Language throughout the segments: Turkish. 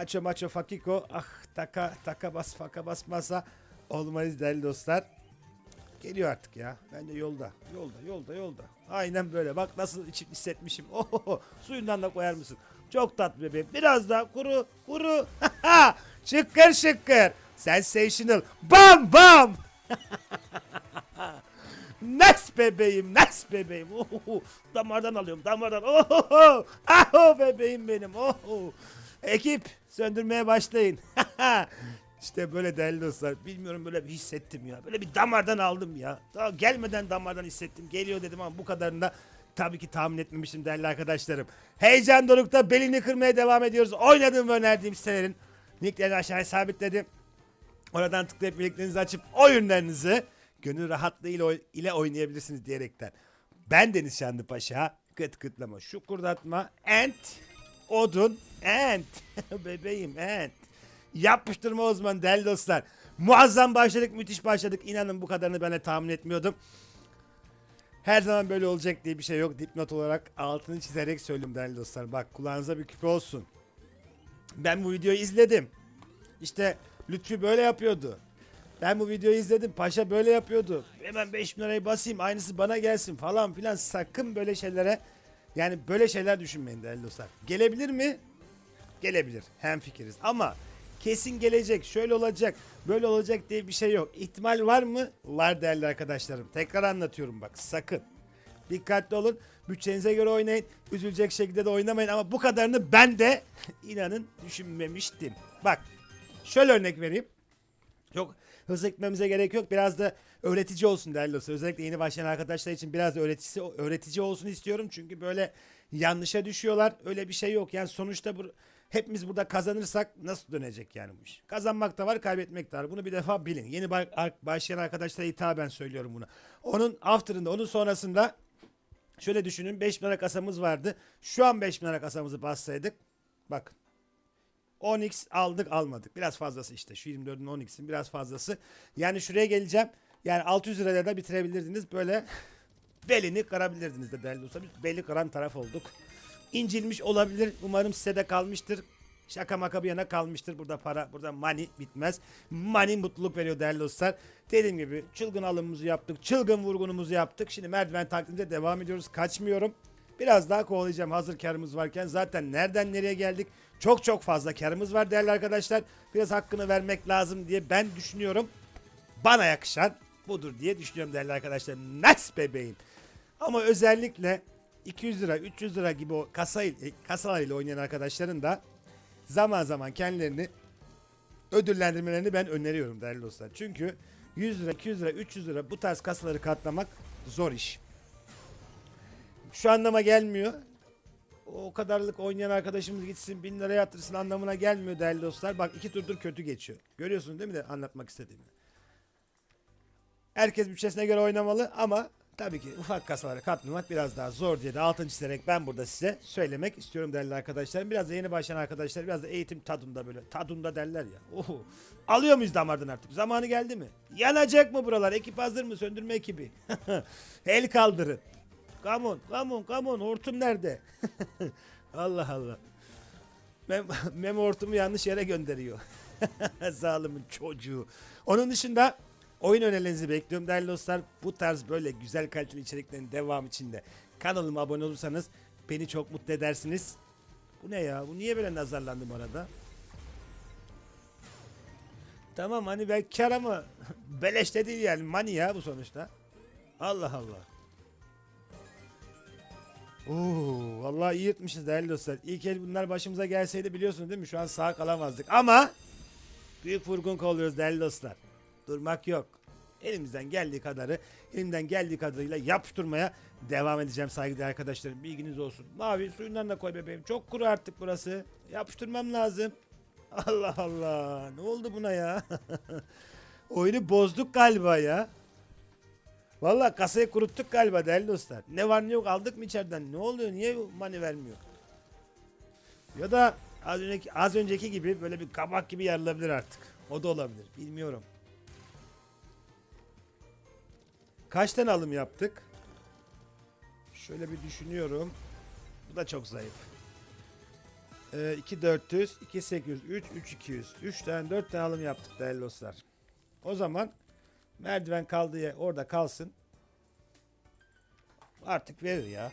Haço maço fakiko. Ah taka taka bas faka basmasa olmayız değerli dostlar. Geliyor artık ya. Bence yolda. Yolda yolda yolda. Aynen böyle. Bak nasıl içim hissetmişim. Oho, suyundan da koyar mısın? Çok tatlı bebeğim. Biraz daha kuru kuru. şıkkır şıkkır. Sensational. Bam bam. Nice bebeğim, nice bebeğim. Oho, damardan alıyorum, damardan. Oho, aho bebeğim benim. Oho. Ekip söndürmeye başlayın. işte böyle değerli dostlar. Bilmiyorum böyle bir hissettim ya. Böyle bir damardan aldım ya. Daha gelmeden damardan hissettim. Geliyor dedim ama bu kadarını da tabii ki tahmin etmemiştim değerli arkadaşlarım. Heyecan dorukta belini kırmaya devam ediyoruz. Oynadığım ve önerdiğim sitelerin linklerini aşağıya sabitledim. Oradan tıklayıp birliklerinizi açıp oyunlarınızı gönül rahatlığı ile, oy- ile oynayabilirsiniz diyerekten. Ben Deniz Şanlıpaşa. Kıt kıtlama, şukurdatma, ent, odun, ent. Bebeğim ent. Yapıştırma uzmanı değerli dostlar. Muazzam başladık, müthiş başladık. İnanın bu kadarını ben de tahmin etmiyordum. Her zaman böyle olacak diye bir şey yok. Dipnot olarak altını çizerek söylüyorum değerli dostlar. Bak kulağınıza bir küpe olsun. Ben bu videoyu izledim. İşte Lütfü böyle yapıyordu. Ben bu videoyu izledim. Paşa böyle yapıyordu. Hemen 5 bin lirayı basayım. Aynısı bana gelsin falan filan. Sakın böyle şeylere yani böyle şeyler düşünmeyin değerli dostlar. Gelebilir mi? Gelebilir. Hem fikiriz. Ama kesin gelecek. Şöyle olacak. Böyle olacak diye bir şey yok. İhtimal var mı? Var değerli arkadaşlarım. Tekrar anlatıyorum bak. Sakın. Dikkatli olun. Bütçenize göre oynayın. Üzülecek şekilde de oynamayın ama bu kadarını ben de inanın düşünmemiştim. Bak şöyle örnek vereyim. Çok hızlı gitmemize gerek yok. Biraz da öğretici olsun değerli dostlar. Özellikle yeni başlayan arkadaşlar için biraz da öğretisi, öğretici olsun istiyorum. Çünkü böyle yanlışa düşüyorlar. Öyle bir şey yok. Yani sonuçta bu, hepimiz burada kazanırsak nasıl dönecek yani bu iş? Kazanmak da var, kaybetmek de var. Bunu bir defa bilin. Yeni başlayan arkadaşlara hitaben söylüyorum bunu. Onun after'ında, onun sonrasında Şöyle düşünün 5 bin lira kasamız vardı. Şu an 5 bin lira kasamızı bassaydık. Bakın. 10x aldık almadık. Biraz fazlası işte. Şu 24'ün 10x'in biraz fazlası. Yani şuraya geleceğim. Yani 600 liraya da bitirebilirdiniz. Böyle belini kırabilirdiniz de değerli dostlar. Biz beli kıran taraf olduk. İncilmiş olabilir. Umarım size de kalmıştır. Şaka maka bir yana kalmıştır. Burada para, burada money bitmez. Money mutluluk veriyor değerli dostlar. Dediğim gibi çılgın alımımızı yaptık. Çılgın vurgunumuzu yaptık. Şimdi merdiven taklidine devam ediyoruz. Kaçmıyorum. Biraz daha kovalayacağım hazır karımız varken. Zaten nereden nereye geldik? Çok çok fazla karımız var değerli arkadaşlar. Biraz hakkını vermek lazım diye ben düşünüyorum. Bana yakışan budur diye düşünüyorum değerli arkadaşlar. Nice bebeğim. Ama özellikle 200 lira, 300 lira gibi o kasa, kasalarıyla oynayan arkadaşların da zaman zaman kendilerini ödüllendirmelerini ben öneriyorum değerli dostlar. Çünkü 100 lira, 200 lira, 300 lira bu tarz kasaları katlamak zor iş. Şu anlama gelmiyor. O kadarlık oynayan arkadaşımız gitsin 1000 lira yatırsın anlamına gelmiyor değerli dostlar. Bak iki turdur kötü geçiyor. Görüyorsun değil mi de anlatmak istediğimi. Herkes bütçesine göre oynamalı ama tabii ki ufak kasalara katlamak biraz daha zor diye de altını çizerek ben burada size söylemek istiyorum değerli arkadaşlarım. Biraz da yeni başlayan arkadaşlar biraz da eğitim tadında böyle tadında derler ya. Oho. Alıyor muyuz damardan artık? Zamanı geldi mi? Yanacak mı buralar? Ekip hazır mı? Söndürme ekibi. El kaldırın. Come on, come on, come on. Hortum nerede? Allah Allah. Mem, mem hortumu yanlış yere gönderiyor. Zalimin çocuğu. Onun dışında oyun önerilerinizi bekliyorum değerli dostlar. Bu tarz böyle güzel kaliteli içeriklerin devam içinde kanalıma abone olursanız beni çok mutlu edersiniz. Bu ne ya? Bu niye böyle nazarlandım arada? Tamam hani ben kar ama beleş de yani money ya bu sonuçta. Allah Allah. Oo, vallahi iyi yırtmışız değerli dostlar. İlk el bunlar başımıza gelseydi biliyorsunuz değil mi? Şu an sağ kalamazdık. Ama büyük vurgun kolluyoruz değerli dostlar. Durmak yok. Elimizden geldiği kadarı, elimden geldiği kadarıyla yapıştırmaya devam edeceğim saygıdeğer arkadaşlarım. Bilginiz olsun. Mavi suyundan da koy bebeğim. Çok kuru artık burası. Yapıştırmam lazım. Allah Allah. Ne oldu buna ya? Oyunu bozduk galiba ya. Vallahi kasayı kuruttuk galiba değerli dostlar. Ne var ne yok aldık mı içeriden? Ne oluyor? Niye mani vermiyor? Ya da az önceki, az önceki gibi böyle bir kabak gibi yarılabilir artık. O da olabilir. Bilmiyorum. Kaç tane alım yaptık? Şöyle bir düşünüyorum. Bu da çok zayıf. Ee, 2 400, 2 800, 3 3 200. 3 tane 4 tane alım yaptık değerli dostlar. O zaman merdiven kaldığı yer orada kalsın. Artık verir ya.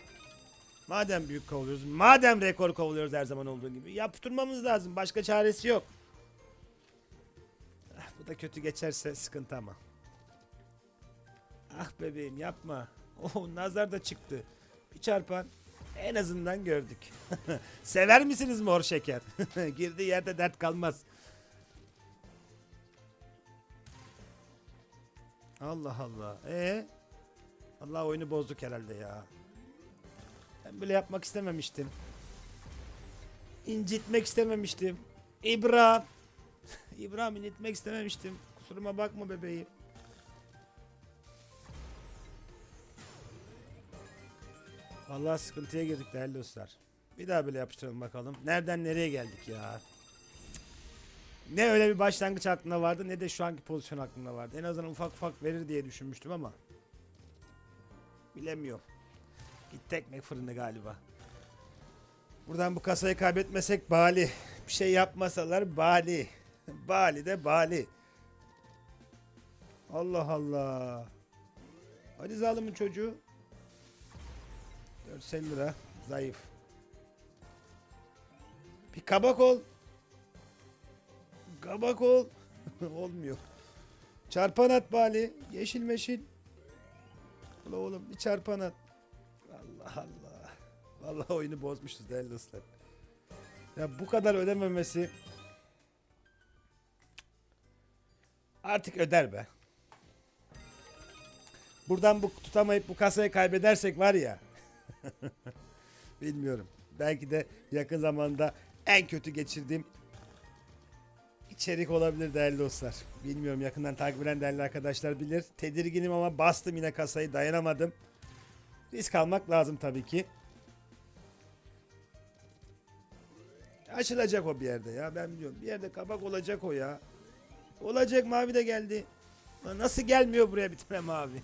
Madem büyük kovalıyoruz, madem rekor kovalıyoruz her zaman olduğu gibi yaptırmamız lazım. Başka çaresi yok. Ah, bu da kötü geçerse sıkıntı ama. Ah bebeğim yapma. Oh nazar da çıktı. Bir çarpan en azından gördük. Sever misiniz mor şeker? Girdiği yerde dert kalmaz. Allah Allah. E Allah oyunu bozduk herhalde ya. Ben böyle yapmak istememiştim. İncitmek istememiştim. İbrahim. İbrahim incitmek istememiştim. Kusuruma bakma bebeğim. Vallahi sıkıntıya girdik değerli dostlar. Bir daha böyle yapıştıralım bakalım. Nereden nereye geldik ya? Ne öyle bir başlangıç aklımda vardı ne de şu anki pozisyon aklımda vardı. En azından ufak ufak verir diye düşünmüştüm ama. Bilemiyorum. Gitti ekmek fırını galiba. Buradan bu kasayı kaybetmesek bali. Bir şey yapmasalar bali. Bali de bali. Allah Allah. Hadi zalimin çocuğu. 450 lira. Zayıf. Bir kabak ol. Kabak ol. Olmuyor. Çarpan at bali. Yeşil meşil. Ula oğlum bir çarpan at. Allah Allah. Vallahi oyunu bozmuşuz değerli dostlar. Ya bu kadar ödememesi artık öder be. Buradan bu tutamayıp bu kasayı kaybedersek var ya. Bilmiyorum. Belki de yakın zamanda en kötü geçirdiğim içerik olabilir değerli dostlar. Bilmiyorum yakından takip eden değerli arkadaşlar bilir. Tedirginim ama bastım yine kasayı dayanamadım. Risk almak lazım tabii ki. Açılacak o bir yerde ya ben biliyorum. Bir yerde kabak olacak o ya. Olacak mavi de geldi. Nasıl gelmiyor buraya bir tane mavi?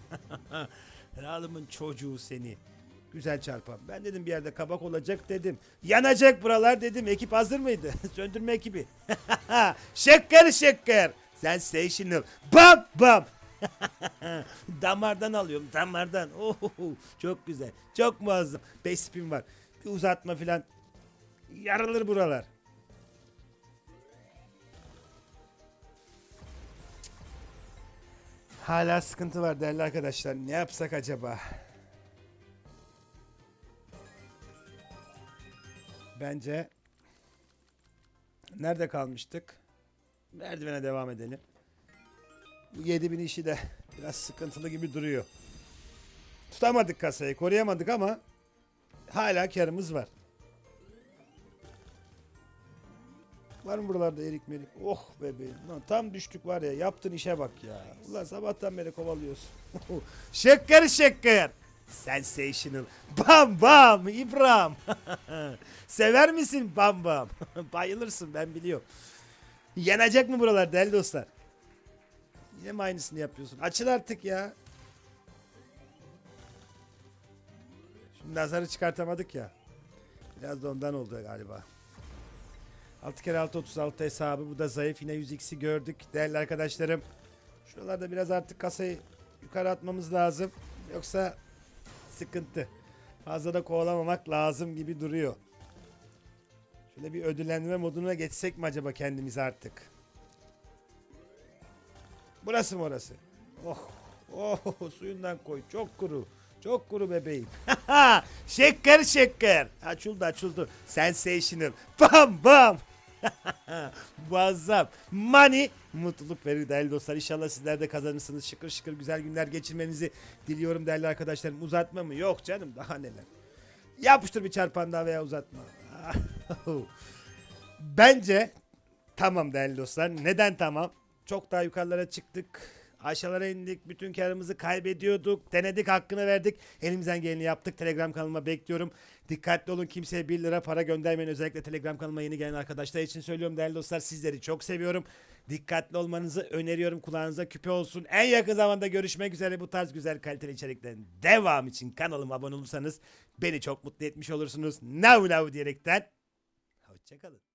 Kralımın çocuğu seni. Güzel çarpan. Ben dedim bir yerde kabak olacak dedim. Yanacak buralar dedim. Ekip hazır mıydı? Söndürme ekibi. şeker şeker. Sensational. Bam bam. damardan alıyorum damardan. Oh, çok güzel. Çok muazzam. 5 spin var. Bir uzatma filan. Yarılır buralar. Hala sıkıntı var değerli arkadaşlar. Ne yapsak acaba? Bence nerede kalmıştık? Merdivene devam edelim. Bu 7000 işi de biraz sıkıntılı gibi duruyor. Tutamadık kasayı, koruyamadık ama hala karımız var. Var mı buralarda erik merik? Oh bebeğim. Lan tam düştük var ya. Yaptığın işe bak ya. Ulan sabahtan beri kovalıyorsun. şeker şeker. Sensational. Bam bam İbrahim. Sever misin bam bam? Bayılırsın ben biliyorum. Yanacak mı buralar değerli dostlar? Yine mi aynısını yapıyorsun? Açıl artık ya. Şimdi nazarı çıkartamadık ya. Biraz da ondan oldu galiba. 6 kere 6 36 hesabı. Bu da zayıf. Yine 100x'i gördük. Değerli arkadaşlarım. Şuralarda biraz artık kasayı yukarı atmamız lazım. Yoksa sıkıntı. Fazla da kovalamamak lazım gibi duruyor. Şöyle bir ödüllendirme moduna geçsek mi acaba kendimiz artık? Burası mı orası? Oh, oh suyundan koy. Çok kuru. Çok kuru bebeğim. şeker şeker. Açıldı açıldı. Sensational. Bam bam. Muazzam. Money mutluluk verir değerli dostlar. İnşallah sizler de kazanırsınız. Şıkır şıkır güzel günler geçirmenizi diliyorum değerli arkadaşlarım. Uzatma mı? Yok canım daha neler. Yapıştır bir çarpan daha veya uzatma. Bence tamam değerli dostlar. Neden tamam? Çok daha yukarılara çıktık. Aşağılara indik. Bütün karımızı kaybediyorduk. Denedik hakkını verdik. Elimizden geleni yaptık. Telegram kanalıma bekliyorum. Dikkatli olun. Kimseye 1 lira para göndermeyin. Özellikle Telegram kanalıma yeni gelen arkadaşlar için söylüyorum değerli dostlar. Sizleri çok seviyorum. Dikkatli olmanızı öneriyorum. Kulağınıza küpe olsun. En yakın zamanda görüşmek üzere. Bu tarz güzel kaliteli içeriklerin devam için kanalıma abone olursanız beni çok mutlu etmiş olursunuz. Now now diyerekten. Hoşça Hoşçakalın.